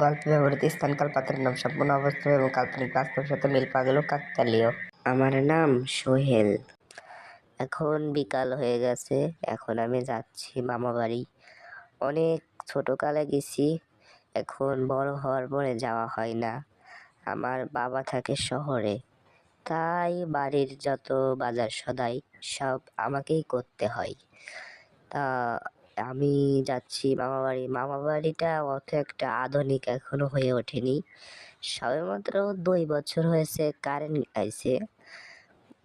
গল্পে ব্যবহৃত স্থান পাত্রের নাম সম্পূর্ণ অবাস্তব এবং কাল্পনিক বাস্তবের সাথে মিল পাওয়া গেল কাকতালীয়। আমার নাম সোহেল। এখন বিকাল হয়ে গেছে, এখন আমি যাচ্ছি মামা বাড়ি। অনেক ছোটোকালে গেছি, এখন বড় হওয়ার পরে যাওয়া হয় না। আমার বাবা থাকে শহরে, তাই বাড়ির যত বাজার সদাই সব আমাকেই করতে হয়। তা আমি যাচ্ছি মামা বাড়ি মামা বাড়িটা অত একটা আধুনিক এখনও হয়ে ওঠেনি। সবেমাত্র দুই বছর হয়েছে কারেন্ট আইছে।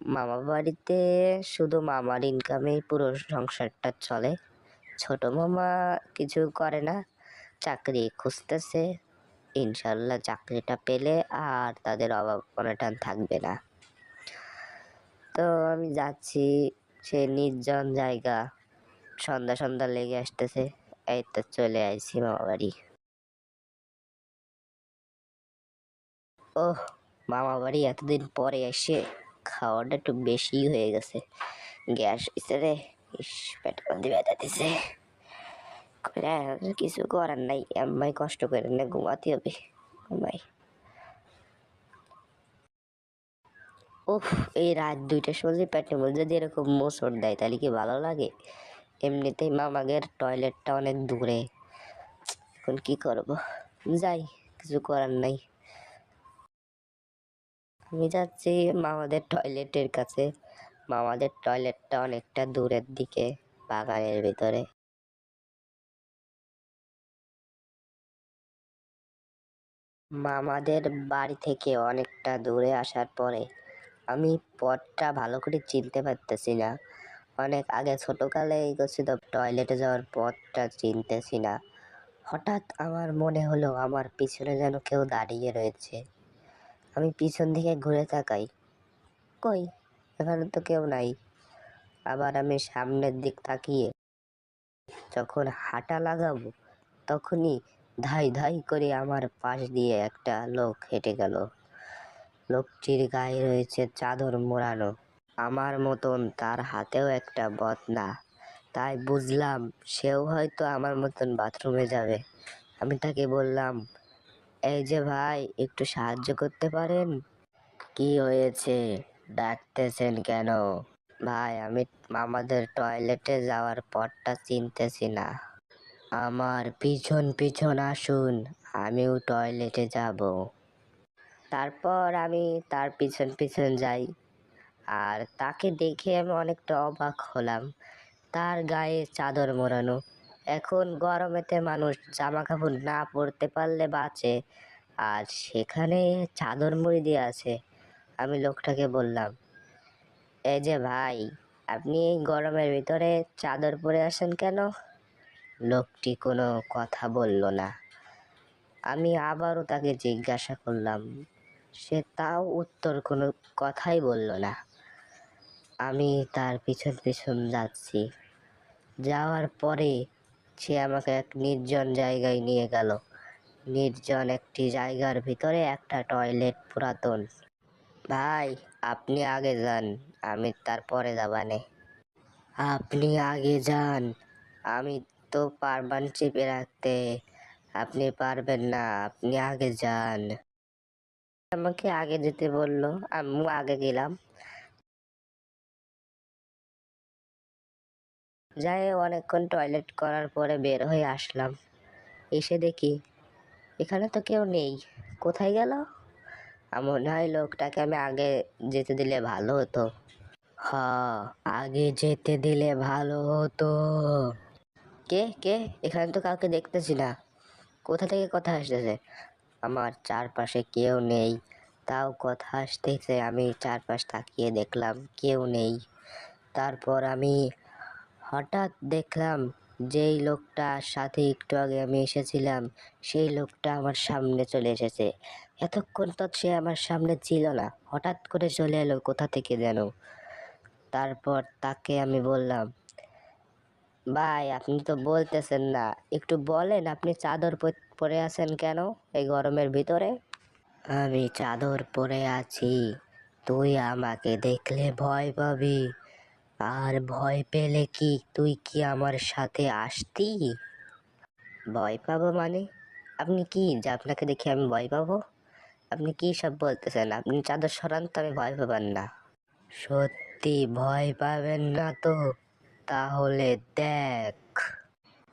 মামা বাড়িতে শুধু মামার ইনকামেই পুরো সংসারটা চলে। ছোট মামা কিছু করে না, চাকরি খুঁজতেছে। ইনশাল্লাহ চাকরিটা পেলে আর তাদের অভাব অনটন থাকবে না। তো আমি যাচ্ছি, সে নির্জন জায়গা। সন্ধ্যা সন্ধ্যা লেগে আসতেছে, এই তো চলে আইছি মামা বাড়ি ওহ মামা বাড়ি এতদিন পরে এসে খাওয়াটা একটু বেশি হয়ে গেছে। গ্যাস হয়েছে রে, ইস পেট মধ্যে ব্যথা দিছে। কিছু করার নাই, আম্মাই কষ্ট করে না ঘুমাতে হবে ঘুমাই উফ এই রাত দুইটার সময় পেটের মধ্যে যদি এরকম মোচড় দেয়, তাহলে কি ভালো লাগে? এমনিতেই মামাগের টয়লেটটা অনেক দূরে। এখন কি করব? যাই, কিছু করার নাই। আমি যাচ্ছি মামাদের টয়লেটের কাছে। মামাদের টয়লেটটা অনেকটা দূরের দিকে, বাগানের ভিতরে। মামাদের বাড়ি থেকে অনেকটা দূরে আসার পরে আমি পথটা ভালো করে চিনতে পারতেছি না। অনেক আগে ছোটকালে এই করছিল টয়লেটে যাওয়ার পথটা চিনতেছি না। হঠাৎ আমার মনে হলো আমার পিছনে যেন কেউ দাঁড়িয়ে রয়েছে। আমি পিছন দিকে ঘুরে তাকাই। কই? এখানে তো কেউ নাই। আবার আমি সামনের দিক তাকিয়ে যখন হাঁটা লাগাবো, তখনই ধাই ধাই করে আমার পাশ দিয়ে একটা লোক হেঁটে গেল। লোকটির গায়ে রয়েছে চাদর মোড়ানো। আমার মতন তার হাতেও একটা বদনা। তাই বুঝলাম সেও হয়তো আমার মতন বাথরুমে যাবে। আমি তাকে বললাম, এই যে ভাই, একটু সাহায্য করতে পারেন? কি হয়েছে? ডাকতেছেন কেন? ভাই, আমি আমাদের টয়লেটে যাওয়ার পথটা চিনতেছি না। আমার পিছন পিছন আসুন, আমিও টয়লেটে যাব। তারপর আমি তার পিছন পিছন যাই। আর তাকে দেখে আমি অনেকটা অবাক হলাম। তার গায়ে চাদর মোড়ানো। এখন গরমেতে মানুষ জামা কাপড় না পরতে পারলে বাঁচে। আর সেখানে চাদর মুড়ি দিয়ে আছে। আমি লোকটাকে বললাম এই যে ভাই, আপনি এই গরমের ভিতরে চাদর পরে আসেন কেন? লোকটি কোনো কথা বলল না। আমি আবারও তাকে জিজ্ঞাসা করলাম, সে তাও উত্তর কোনো কথাই বলল না। আমি তার পিছন পিছন যাচ্ছি। যাওয়ার পরে সে আমাকে এক নির্জন জায়গায় নিয়ে গেল। নির্জন একটি জায়গার ভিতরে একটা টয়লেট পুরাতন। ভাই, আপনি আগে যান, আমি তারপরে যাবানে আপনি আগে যান, আমি তো পারবান চেপে রাখতে আপনি পারবেন না, আপনি আগে যান। আমাকে আগে যেতে বলল আমিও আগে গেলাম। যাই অনেকক্ষণ টয়লেট করার পরে বের হয়ে আসলাম। এসে দেখি এখানে তো কেউ নেই। কোথায় গেল? মনে হয় লোকটাকে আমি আগে যেতে দিলে ভালো হতো। হ, আগে যেতে দিলে ভালো হতো। কে কে? এখানে তো কাউকে দেখতেছি না। কোথা থেকে কথা আসতেছে? আমার চারপাশে কেউ নেই। তাও কথা আসতেছে, আমি চারপাশ তাকিয়ে দেখলাম কেউ নেই। তারপর আমি হঠাৎ দেখলাম যেই লোকটার সাথে একটু আগে আমি এসেছিলাম, সেই লোকটা আমার সামনে চলে এসেছে। এতক্ষণ তো সে আমার সামনে ছিল না, হঠাৎ করে চলে এলো কোথা থেকে যেন। তারপর তাকে আমি বললাম, ভাই, আপনি তো বলতেছেন না, একটু বলেন আপনি চাদর পরে আছেন কেন এই গরমের ভিতরে? আমি চাদর পরে আছি, তুই আমাকে দেখলে ভয় পাবি। আর ভয় পেলে কি তুই কি আমার সাথে আসতি? ভয় পাবো মানে? আপনি কি? যে আপনাকে দেখে আমি ভয় পাবো? আপনি কি সব বলতেছেন? আপনি চাদর সরান তো আমি ভয় পাবেন না। সত্যি ভয় পাবেন না তো? তাহলে দেখ।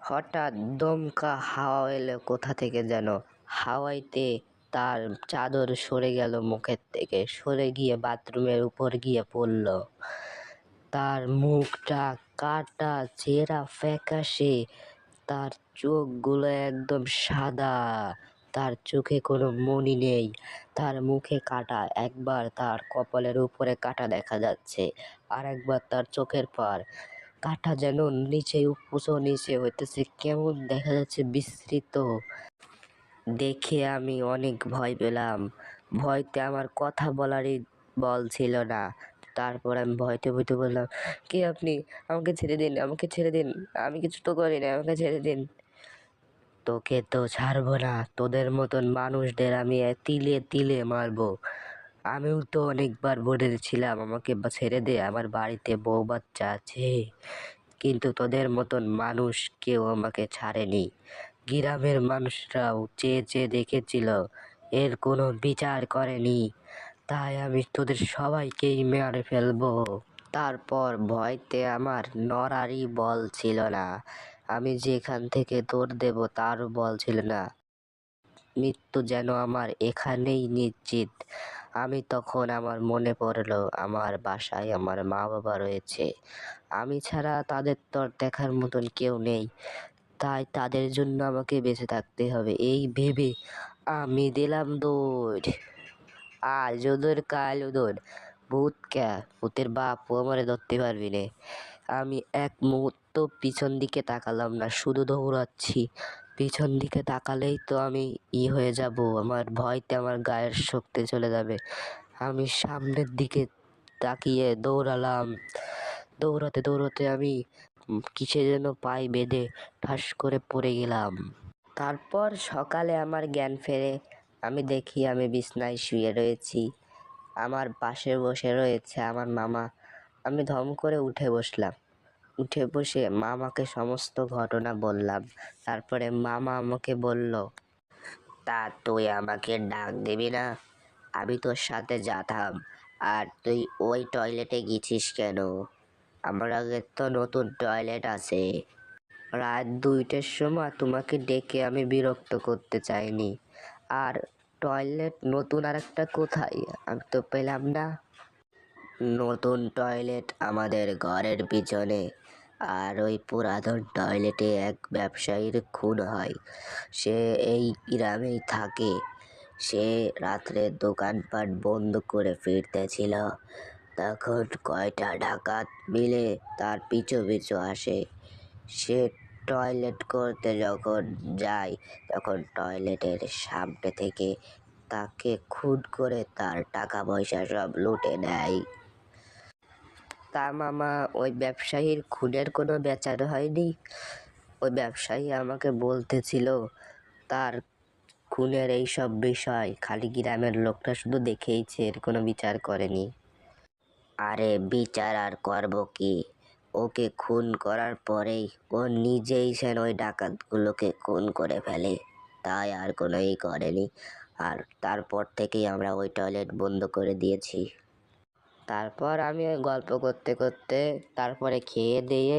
হঠাৎ দমকা হাওয়া এলো কোথা থেকে যেন? হাওয়াইতে তার চাদর সরে গেল মুখের থেকে। সরে গিয়ে বাথরুমের উপর গিয়ে পড়ল। তার মুখটা কাটা চেরা ফ্যাকাশে। তার চোখগুলো একদম সাদা। তার চোখে কোনো মনি নেই। তার মুখে কাটা। একবার তার কপালের উপরে কাটা দেখা যাচ্ছে। আর একবার তার চোখের পার। কাটা যেন নিচে উপচো নিচে হইতেছে। কেমন দেখা যাচ্ছে বিস্তৃত। দেখে আমি অনেক ভয় পেলাম। ভয়তে আমার কথা বলারই বল ছিল না। তারপর আমি ভয়তে ভয়তে বললাম, কে আপনি? আমাকে ছেড়ে দিন, আমাকে ছেড়ে দিন, আমি কিছু তো করি না, আমাকে ছেড়ে দিন। তোকে তো ছাড়বো না, তোদের মতন মানুষদের আমি তিলে তিলে মারবো। আমিও তো অনেকবার বলেছিলাম, আমাকে ছেড়ে দে, আমার বাড়িতে বউ বাচ্চা আছে। কিন্তু তোদের মতন মানুষ কেউ আমাকে ছাড়েনি। গ্রামের মানুষরাও চেয়ে চেয়ে দেখেছিল, এর কোনো বিচার করেনি। তাই আমি তোদের সবাইকেই মেরে ফেলব। তারপর ভয়তে আমার নড়ারই বল ছিল না। আমি যেখান থেকে দৌড় দেব তারও বল ছিল না। মৃত্যু যেন আমার এখানেই নিশ্চিত। আমি তখন আমার মনে পড়ল, আমার বাসায় আমার মা বাবা রয়েছে। আমি ছাড়া তাদের তো দেখার মতন কেউ নেই। তাই তাদের জন্য আমাকে বেঁচে থাকতে হবে। এই ভেবে আমি দিলাম দৌড়। আজ ওদের কাল ওদের ভূত ক্যা? ভূতের বাপ, ও আমারে ধরতে পারবি নে। আমি এক মুহূর্ত পিছন দিকে তাকালাম না, শুধু দৌড়াচ্ছি। পিছন দিকে তাকালেই তো আমি ই হয়ে যাব, আমার ভয়তে আমার গায়ের শক্তি চলে যাবে। আমি সামনের দিকে তাকিয়ে দৌড়ালাম। দৌড়াতে দৌড়াতে আমি কিসে যেন পাই বেঁধে ঠাস করে পড়ে গেলাম। তারপর সকালে আমার জ্ঞান ফেরে আমি দেখি আমি বিছনায় শুয়ে রয়েছি। আমার পাশে বসে রয়েছে আমার মামা। আমি ধম করে উঠে বসলাম। উঠে বসে মামাকে সমস্ত ঘটনা বললাম। তারপরে মামা আমাকে বলল, তা তুই আমাকে ডাক দিবি না? আমি তোর সাথে যেতাম। আর তুই ওই টয়লেটে গেছিস কেন? আমার আগে তো নতুন টয়লেট আছে। রাত দুইটার সময় তোমাকে ডেকে আমি বিরক্ত করতে চাইনি। আর টয়লেট নতুন আর একটা কোথায়? আমি তো পেলাম না। নতুন টয়লেট আমাদের ঘরের পিছনে। আর ওই পুরাতন টয়লেটে এক ব্যবসায়ীর খুন হয়। সে এই গ্রামেই থাকে। সে রাত্রে দোকানপাট বন্ধ করে ফিরতেছিল। তখন কয়টা ডাকাত মিলে তার পিছু পিছু আসে। সে টয়লেট করতে যখন যায় তখন টয়লেটের সামনে থেকে তাকে খুন করে তার টাকা পয়সা সব লুটে নেয়। তা মামা, ওই ব্যবসায়ীর খুনের কোনো বেচার হয়নি? ওই ব্যবসায়ী আমাকে বলতেছিল, তার খুনের এই সব বিষয় খালি গ্রামের লোকটা শুধু দেখেইছে, এর কোনো বিচার করেনি। আরে, বিচার আর করব কি? ওকে খুন করার পরেই ও নিজেই সেন ওই ডাকাতগুলোকে খুন করে ফেলে। তাই আর কোনোই করেনি। আর তারপর থেকেই আমরা ওই টয়লেট বন্ধ করে দিয়েছি। তারপর আমি ওই গল্প করতে করতে তারপরে খেয়ে দিয়ে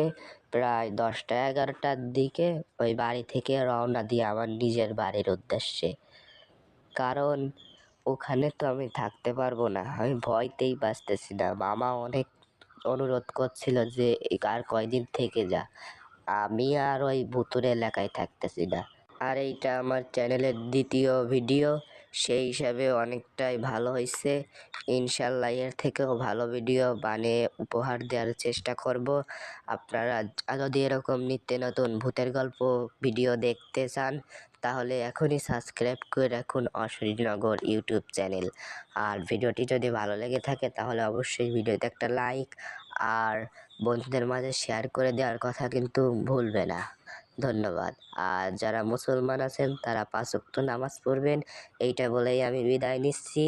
প্রায় দশটা এগারোটার দিকে ওই বাড়ি থেকে রওনা দিয়ে আমার নিজের বাড়ির উদ্দেশ্যে। কারণ ওখানে তো আমি থাকতে পারব না, আমি ভয়তেই বাঁচতেছি না। মামা অনেক অনুরোধ করছিল যে আর কয়দিন থেকে যা। আমি আর ওই ভুতুর এলাকায় থাকতেছি না। আর এইটা আমার চ্যানেলের দ্বিতীয় ভিডিও। সেই হিসাবে অনেকটাই ভালো হয়েছে ইনশাল্লাহ এর থেকেও ভালো ভিডিও বানিয়ে উপহার দেওয়ার চেষ্টা করব। আপনারা যদি এরকম নিত্য নতুন ভূতের গল্প ভিডিও দেখতে চান তাহলে এখনই সাবস্ক্রাইব করে রাখুন অশরীরনগর ইউটিউব চ্যানেল আর ভিডিওটি যদি ভালো লেগে থাকে তাহলে অবশ্যই ভিডিওতে একটা লাইক আর বন্ধুদের মাঝে শেয়ার করে দেওয়ার কথা কিন্তু ভুলবে না। ধন্যবাদ। আর যারা মুসলমান আছেন তারা পাঁচ নামাজ পড়বেন। এইটা বলেই আমি বিদায় নিচ্ছি।